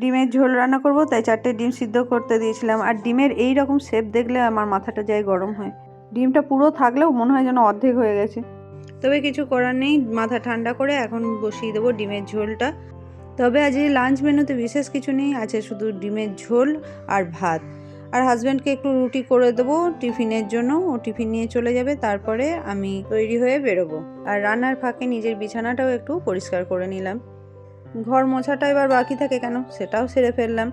ডিমের ঝোল রান্না করব, তাই চারটে ডিম সিদ্ধ করতে দিয়েছিলাম। আর ডিমের এই রকম শেপ দেখলে আমার মাথাটা যায় গরম হয়। ডিমটা পুরো থাকলেও মনে হয় যেন অর্ধেক হয়ে গেছে। তবে কিছু করার নেই, মাথা ঠান্ডা করে এখন বসিয়ে দেবো ডিমের ঝোলটা। তবে আজ এই লাঞ্চ মেনুতে বিশেষ কিছু নেই, আছে শুধু ডিমের ঝোল আর ভাত। আর হাজব্যান্ডকে একটু রুটি করে দেবো টিফিনের জন্য, ও টিফিন নিয়ে চলে যাবে, তারপরে আমি তৈরি হয়ে বেরোবো। আর রান্নার ফাঁকে নিজের বিছানাটাও একটু পরিষ্কার করে নিলাম। ঘর মোছাটা এবার বাকি থাকে কেন? সেটাও সেরে ফেললাম।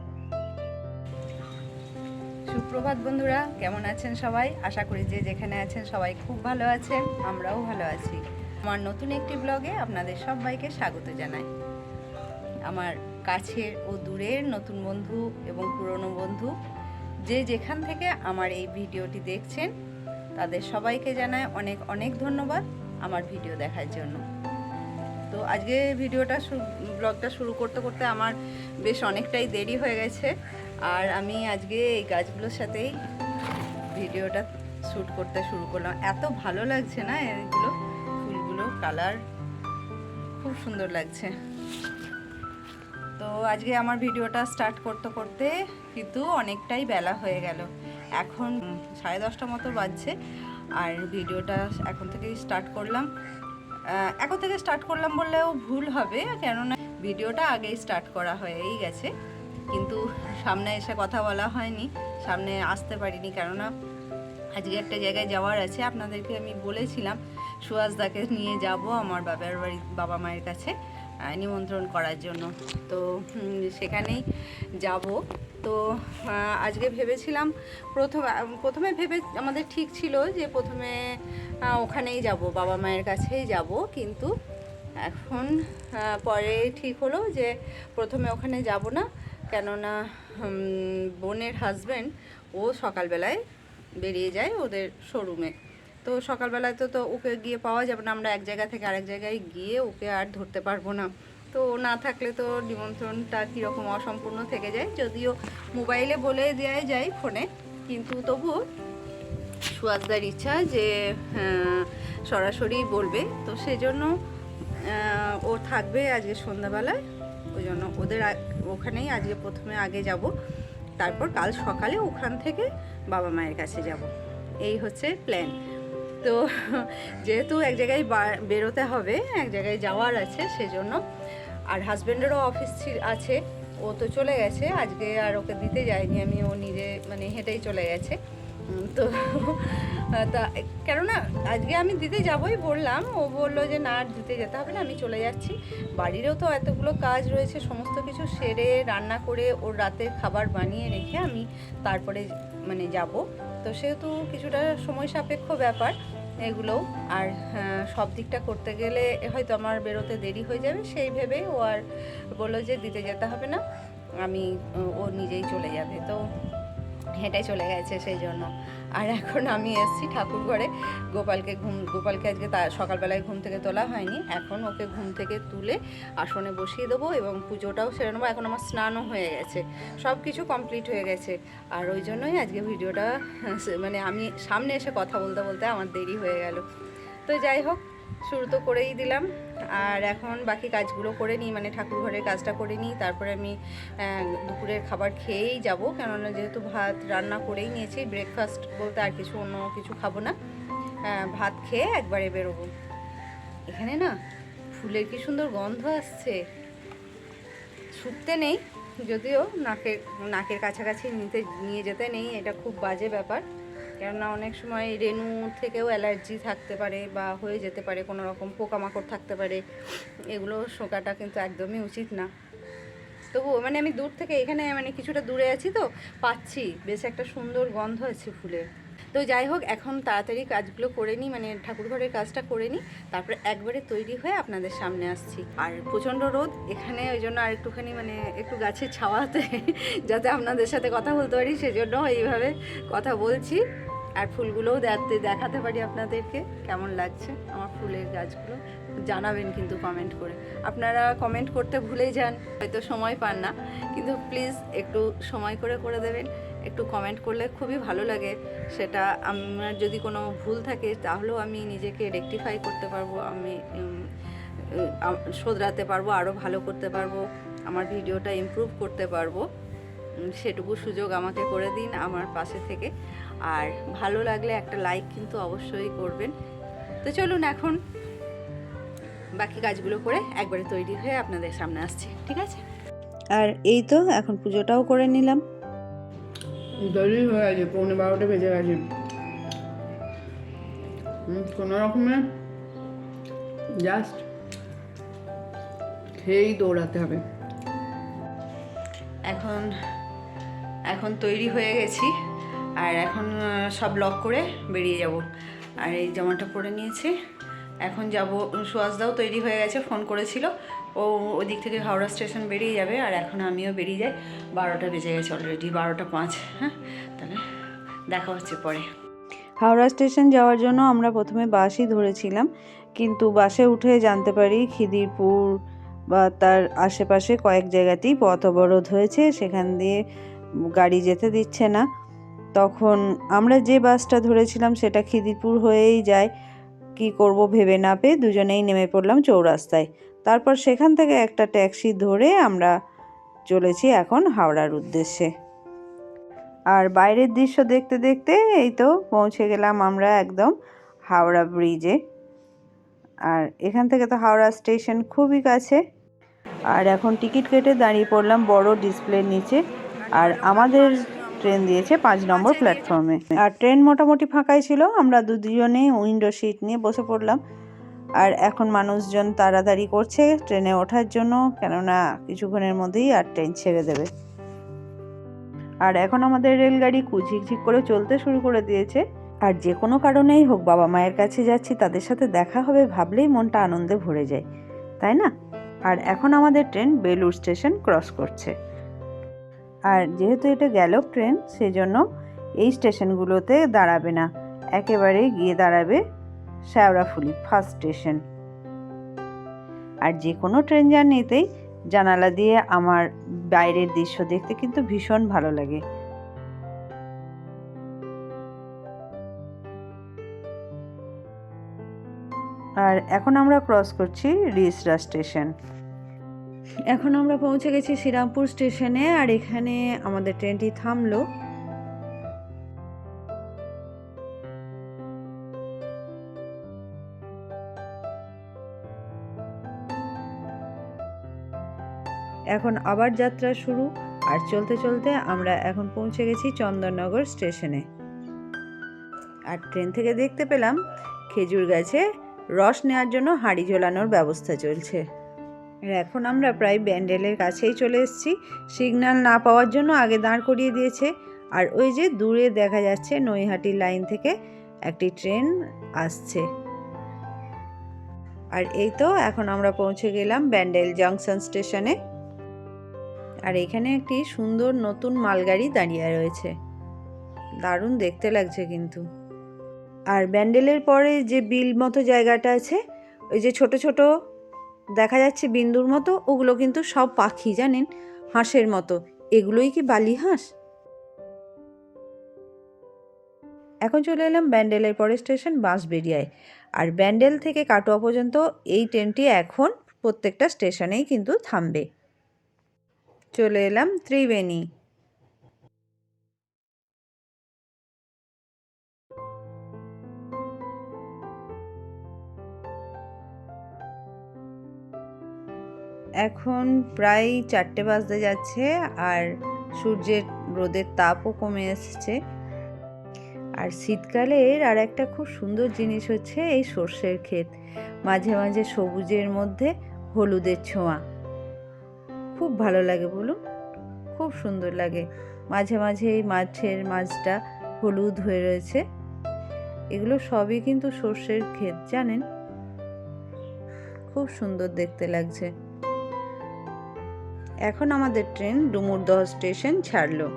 সুপ্রভাত বন্ধুরা, কেমন আছেন সবাই? আশা করি যে যেখানে আছেন সবাই খুব ভালো আছেন, আমরাও ভালো আছি। আমার নতুন একটি ব্লগে আপনাদের সবাইকে স্বাগত জানাই। আমার কাছের ও দূরের নতুন বন্ধু এবং পুরনো বন্ধু যে যেখান থেকে আমার এই ভিডিওটি দেখছেন, তাদের সবাইকে জানায় অনেক অনেক ধন্যবাদ আমার ভিডিও দেখার জন্য। তো আজকে ভিডিওটা ব্লগটা শুরু করতে করতে আমার বেশ অনেকটাই দেরি হয়ে গেছে। আর আমি আজকে এই গাছগুলোর সাথেই ভিডিওটা শ্যুট করতে শুরু করলাম। এত ভালো লাগছে না এগুলো? ফুলগুলো, কালার খুব সুন্দর লাগছে। তো আজকে আমার ভিডিওটা স্টার্ট করতে করতে কিন্তু অনেকটাই বেলা হয়ে গেল। এখন সাড়ে দশটা মতো বাজছে। আর ভিডিওটা এখন থেকেই স্টার্ট করলাম। এখন থেকে স্টার্ট করলাম বললেও ভুল হবে, কেননা ভিডিওটা আগেই স্টার্ট করা হয়েই গেছে। কিন্তু সামনে এসে কথা বলা হয়নি, সামনে আসতে পারিনি, কেননা আজকে একটা জায়গায় যাওয়ার আছে। আপনাদেরকে আমি বলেছিলাম সুয়াজদাকে নিয়ে যাব আমার বাবার বাড়ি, বাবা মায়ের কাছে নিমন্ত্রণ করার জন্য। তো সেখানেই যাব। তো আজকে ভেবেছিলাম প্রথম প্রথমে ভেবে আমাদের ঠিক ছিল যে প্রথমে ওখানেই যাব, বাবা মায়ের কাছেই যাব, কিন্তু এখন পরে ঠিক হলো যে প্রথমে ওখানে যাব না, কেননা বোনের হাজব্যান্ড ও সকালবেলায় বেরিয়ে যায় ওদের শোরুমে তো সকালবেলায় তো তো ওকে গিয়ে পাওয়া যাবে না, আমরা এক জায়গা থেকে আরেক জায়গায় গিয়ে ওকে আর ধরতে পারব না। তো না থাকলে তো নিমন্ত্রণটা কীরকম অসম্পূর্ণ থেকে যায়। যদিও মোবাইলে বলে দেওয়া যায় ফোনে, কিন্তু তবুও সুয়াজদার ইচ্ছা যে সরাসরি বলবে। তো সেজন্য ও থাকবে আজকে সন্ধ্যাবেলায়। ওই জন্য ওদের ওখানেই আজকে প্রথমে আগে যাব। তারপর কাল সকালে ওখান থেকে বাবা মায়ের কাছে যাব। এই হচ্ছে প্ল্যান তো, যেহেতু এক জায়গায় বেরোতে হবে, এক জায়গায় যাওয়ার আছে, সেজন্য আর হাজব্যান্ডেরও অফিস আছে। ও তো চলে গেছে। আজকে আর ওকে দিতে যায়নি। আমি, ও নিজে মানে হেঁটেই চলে গেছে। তো তা, কেননা আজকে আমি দিতে যাবই বললাম। ও বলল যে, না, আর দিতে যেতে হবে না, আমি চলে যাচ্ছি। বাড়িরও তো এতগুলো কাজ রয়েছে, সমস্ত কিছু সেরে, রান্না করে, ওর রাতের খাবার বানিয়ে রেখে আমি তারপরে মানে যাব। তো সেহেতু কিছুটা সময় সাপেক্ষ ব্যাপার। এগুলো। আর হ্যাঁ, সব দিকটা করতে গেলে হয়তো আমার বেরোতে দেরি হয়ে যাবে সেই ভেবে ও আর বলল যে দিতে যেতে হবে না আমি ও নিজেই চলে যাবে। তো হেঁটে চলে গেছে সেই জন্য। আর এখন আমি এসেছি ঠাকুর ঘরে। গোপালকে ঘুম, গোপালকে আজকে তার সকালবেলায় ঘুম থেকে তোলা হয়নি। এখন ওকে ঘুম থেকে তুলে আসনে বসিয়ে দেবো এবং পুজোটাও সেরে নেব। এখন আমার স্নানও হয়ে গেছে। সব কিছু কমপ্লিট হয়ে গেছে। আর ওই জন্যই আজকে ভিডিওটা মানে আমি সামনে এসে কথা বলতে বলতে আমার দেরি হয়ে গেল। তো যাই হোক, শুরু তো করেই দিলাম। আর এখন বাকি কাজগুলো করে নিই মানে ঠাকুর ঘরের কাজটা করে নিই। তারপরে আমি দুপুরের খাবার খেয়েই যাব। কেননা যেহেতু ভাত রান্না করেই নিয়েছি ব্রেকফাস্ট বলতে আর কিছু অন্য কিছু খাব না। ভাত খেয়ে একবারে বেরোবো। এখানে না ফুলের কি সুন্দর গন্ধ আসছে। শুকতে নেই, যদিও নাকের নাকের কাছাকাছি নিতে, নিয়ে যেতে নেই, এটা খুব বাজে ব্যাপার। কেননা অনেক সময় রেণু থেকেও অ্যালার্জি থাকতে পারে বা হয়ে যেতে পারে, কোনো রকম পোকামাকড় থাকতে পারে। এগুলো শোকাটা কিন্তু একদমই উচিত না। তবু মানে আমি দূর থেকে এখানে মানে কিছুটা দূরে আছি তো, পাচ্ছি। বেশ একটা সুন্দর গন্ধ আছে ফুলের। তো যাই হোক, এখন তাড়াতাড়ি কাজগুলো করে নিই মানে ঠাকুর ঘরের কাজটা করে নিই। তারপরে একবারে তৈরি হয়ে আপনাদের সামনে আসছি। আর প্রচণ্ড রোদ, এখানে ওই জন্য আর একটুখানি মানে একটু গাছের ছাওয়াতে, যাতে আপনাদের সাথে কথা বলতে পারি, সেজন্য এইভাবে কথা বলছি। আর ফুলগুলোও দেখতে, দেখাতে পারি আপনাদেরকে, কেমন লাগছে আমার ফুলের গাছগুলো, জানাবেন কিন্তু কমেন্ট করে। আপনারা কমেন্ট করতে ভুলেই যান, হয়তো সময় পান না, কিন্তু প্লিজ একটু সময় করে করে দেবেন। একটু কমেন্ট করলে খুবই ভালো লাগে। সেটা আমার যদি কোনো ভুল থাকে, তাহলেও আমি নিজেকে রেকটিফাই করতে পারব, আমি শোধরাতে পারব আরও ভালো করতে পারব, আমার ভিডিওটা ইমপ্রুভ করতে পারব। সেটুকু সুযোগ আমাকে করে দিন আমার পাশে থেকে। আর ভালো লাগলে একটা লাইক কিন্তু অবশ্যই করবেন। তো চলুন এখন বাকি কাজগুলো করে একবারে তৈরি হয়ে আপনাদের সামনে আসছি, ঠিক আছে? আর এই তো, এখন পুজোটাও করে নিলাম। দেরি হয়ে গেছে, পৌনে বারোটা বেজে গেছে। কোনো রকমে জাস্ট খেয়েই দৌড়াতে হবে। এখন এখন তৈরি হয়ে গেছি, আর এখন সব লক করে বেরিয়ে যাব। আর এই জামাটা পরে নিয়েছি। এখন যাব সুয়াসদাও তৈরি হয়ে গেছে ফোন করেছিল। ও ওদিক থেকে হাওড়া স্টেশন বেরিয়ে যাবে আর এখন আমিও বেরিয়ে যাই। বারোটা বেজে গেছে অলরেডি বারোটা পাঁচ হ্যাঁ? তাহলে দেখা হচ্ছে পরে। হাওড়া স্টেশন যাওয়ার জন্য আমরা প্রথমে বাসই ধরেছিলাম, কিন্তু বাসে উঠে জানতে পারি খিদিরপুর বা তার আশেপাশে কয়েক জায়গাতেই পথ অবরোধ হয়েছে, সেখান দিয়ে গাড়ি যেতে দিচ্ছে না। তখন আমরা যে বাসটা ধরেছিলাম সেটা খিদিরপুর হয়েই যায়। কি করব ভেবে না পেয়ে দুজনেই নেমে পড়লাম চৌরাস্তায়। তারপর সেখান থেকে একটা ট্যাক্সি ধরে আমরা চলেছি এখন হাওড়ার উদ্দেশ্যে। আর বাইরের দৃশ্য দেখতে দেখতে এই তো পৌঁছে গেলাম আমরা একদম হাওড়া ব্রিজে আর এখান থেকে তো হাওড়া স্টেশন খুবই কাছে। আর এখন টিকিট কেটে দাঁড়িয়ে পড়লাম বড় ডিসপ্লের নিচে। আর আমাদের ট্রেন দিয়েছে পাঁচ নম্বর প্ল্যাটফর্মে আর ট্রেন মোটামুটি ফাঁকাই ছিল আমরা দুজনেই উইন্ডো সিট নিয়ে বসে পড়লাম। আর এখন মানুষজন তাড়াতাড়ি করছে ট্রেনে ওঠার জন্য, কেননা কিছুক্ষণের মধ্যেই আর ট্রেন ছেড়ে দেবে। আর এখন আমাদের রেলগাড়ি কুঝিকঝিক করে চলতে শুরু করে দিয়েছে। আর যে কোনো কারণেই হোক, বাবা মায়ের কাছে যাচ্ছি, তাদের সাথে দেখা হবে ভাবলেই মনটা আনন্দে ভরে যায়, তাই না? আর এখন আমাদের ট্রেন বেলুর স্টেশন ক্রস করছে। আর যেহেতু এটা গ্যালপ ট্রেন, সেজন্য এই স্টেশনগুলোতে দাঁড়াবে না। একেবারে গিয়ে দাঁড়াবে শ্যাওড়াফুলি ফার্স্ট স্টেশন আর যে কোনো ট্রেন জার্নিতেই জানালা দিয়ে আমার বাইরের দৃশ্য দেখতে কিন্তু ভীষণ ভালো লাগে। আর এখন আমরা ক্রস করছি রিসরা স্টেশন এখন আমরা পৌঁছে গেছি শ্রীরামপুর স্টেশনে আর এখানে আমাদের ট্রেনটি থামলো। এখন আবার যাত্রা শুরু। আর চলতে চলতে আমরা এখন পৌঁছে গেছি চন্দননগর স্টেশনে। আর ট্রেন থেকে দেখতে পেলাম খেজুর গাছে রস নেওয়ার জন্য হাঁড়ি ঝোলানোর ব্যবস্থা চলছে। আর এখন আমরা প্রায় ব্যান্ডেলের কাছেই চলে এসেছি। সিগন্যাল না পাওয়ার জন্য আগে দাঁড় করিয়ে দিয়েছে। আর ওই যে দূরে দেখা যাচ্ছে নৈহাটি লাইন থেকে একটি ট্রেন আসছে। আর এই তো এখন আমরা পৌঁছে গেলাম ব্যান্ডেল জাংশন স্টেশনে। আর এখানে একটি সুন্দর নতুন মালগাড়ি দাঁড়িয়ে রয়েছে। দারুণ দেখতে লাগছে কিন্তু। আর ব্যান্ডেলের পরে যে বিল মতো জায়গাটা আছে, ওই যে ছোট ছোট দেখা যাচ্ছে বিন্দুর মতো, ওগুলো কিন্তু সব পাখি, জানেন? হাঁসের মতো। এগুলোই কি বালি হাঁস? এখন চলে এলাম ব্যান্ডেলের পরে স্টেশন বাঁশবেরিয়ায় আর ব্যান্ডেল থেকে কাটোয়া পর্যন্ত এই ট্রেনটি এখন প্রত্যেকটা স্টেশনেই কিন্তু থামবে। চলে এলাম ত্রিবেণী। এখন প্রায় চারটে বাজতে যাচ্ছে আর সূর্যের রোদের তাপও কমে এসছে। আর শীতকালের আর একটা খুব সুন্দর জিনিস হচ্ছে এই সর্ষের ক্ষেত। মাঝে মাঝে সবুজের মধ্যে হলুদের ছোঁয়া। খুব ভালো লাগে বলুন। খুব সুন্দর লাগে। মাঝে মাঝে এই মাছের মাছটা হলুদ হয়ে রয়েছে। এগুলো সবই কিন্তু সর্ষের ক্ষেত, জানেন? খুব সুন্দর দেখতে লাগছে। এখন আমাদের ট্রেন ডুমুরদহ স্টেশন ছাড়লো।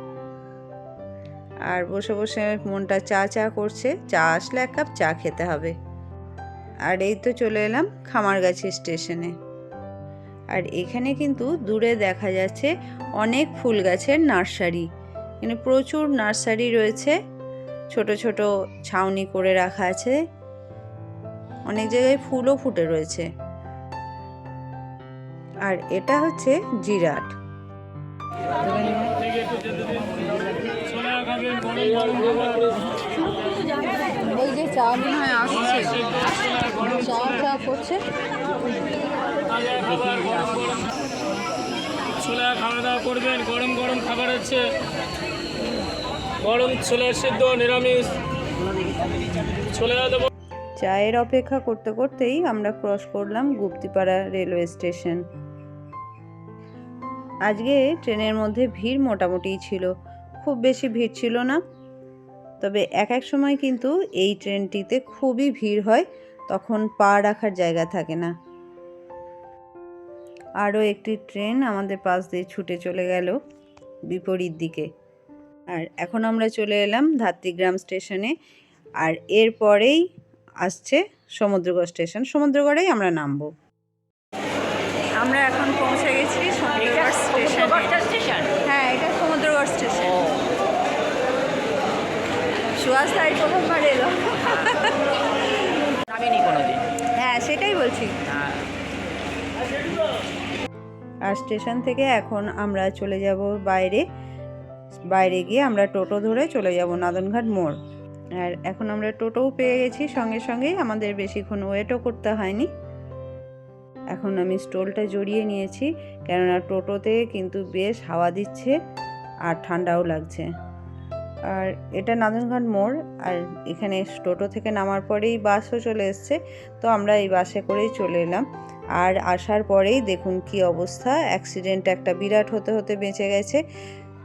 আর বসে বসে মনটা চা চা করছে। চা আসলে এক কাপ চা খেতে হবে। আর এই তো চলে এলাম খামারগাছি স্টেশনে। আর এখানে কিন্তু দূরে দেখা যাচ্ছে অনেক ফুল গাছের নার্সারি। এখানে প্রচুর নার্সারি রয়েছে। ছোট ছোট ছাউনি করে রাখা আছে। অনেক জায়গায় ফুলও ফুটে রয়েছে। আর এটা হচ্ছে জিরাট। এই যে চা মনে হয় আসছে। চা চা করছে। ছোলা খাওয়া দাওয়া করবেন গরম গরম খাবার হচ্ছে। গরম ছোলা সিদ্ধ নিরামিষ। ছোলা দেবো। চায়ের অপেক্ষা করতে করতেই আমরা ক্রস করলাম গুপ্তিপাড়া রেলওয়ে স্টেশন। আজকে ট্রেনের মধ্যে ভিড় মোটামুটিই ছিল। খুব বেশি ভিড় ছিল না। তবে এক এক সময় কিন্তু এই ট্রেনটিতে খুবই ভিড় হয়। তখন পা রাখার জায়গা থাকে না। আরও একটি ট্রেন আমাদের পাশ দিয়ে ছুটে চলে গেল বিপরীত দিকে। আর এখন আমরা চলে এলাম ধাত্রীগ্রাম স্টেশনে। আর এরপরেই আসছে সমুদ্রগড় স্টেশন। সমুদ্রগড়েই আমরা নামবো। আমরা এখন পৌঁছে গেছি সমুদ্রগড় স্টেশন। হ্যাঁ এটা সমুদ্রগড় স্টেশন। সুহাস তাই প্রথমবার এলো। নামিনি কোনোদিন? হ্যাঁ সেটাই বলছি। হ্যাঁ। আর স্টেশন থেকে এখন আমরা চলে যাব বাইরে। বাইরে গিয়ে আমরা টোটো ধরে চলে যাব নাদনঘাট মোড়। আর এখন আমরা টোটোও পেয়ে গেছি, সঙ্গে সঙ্গেই আমাদের বেশিক্ষণ ওয়েটও করতে হয়নি। এখন আমি স্টোলটা জড়িয়ে নিয়েছি, কেননা টোটোতে কিন্তু বেশ হাওয়া দিচ্ছে আর ঠান্ডাও লাগছে। আর এটা নাদনঘাট মোড়, আর এখানে টোটো থেকে নামার পরেই বাসও চলে এসছে, তো আমরা এই বাসে করেই চলে এলাম। আর আসার পরেই দেখুন কি অবস্থা। অ্যাক্সিডেন্ট একটা বিরাট হতে হতে বেঁচে গেছে।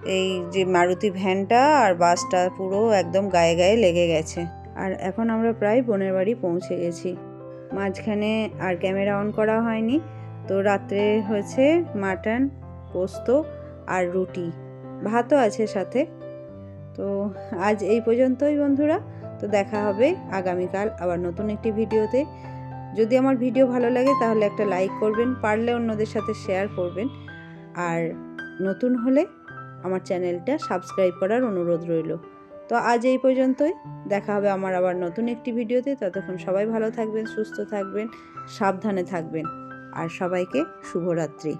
এই যে মারুতি ভ্যানটা আর বাসটা পুরো একদম গায়ে গায়ে লেগে গেছে। আর এখন আমরা প্রায় বোনের বাড়ি পৌঁছে গেছি। মাঝখানে আর ক্যামেরা অন করা হয়নি। তো রাত্রে হয়েছে মাটন, পোস্ত আর রুটি। ভাতও আছে সাথে। তো আজ এই পর্যন্তই বন্ধুরা। তো দেখা হবে আগামীকাল আবার নতুন একটি ভিডিওতে। যদি আমার ভিডিও ভালো লাগে, তাহলে একটা লাইক করবেন, পারলে অন্যদের সাথে শেয়ার করবেন। আর নতুন হলে আমার চ্যানেলটা সাবস্ক্রাইব করার অনুরোধ রইল। তো আজ এই পর্যন্তই। দেখা হবে আমার আবার নতুন একটি ভিডিওতে। ততক্ষণ সবাই ভালো থাকবেন, সুস্থ থাকবেন, সাবধানে থাকবেন। আর সবাইকে শুভরাত্রি।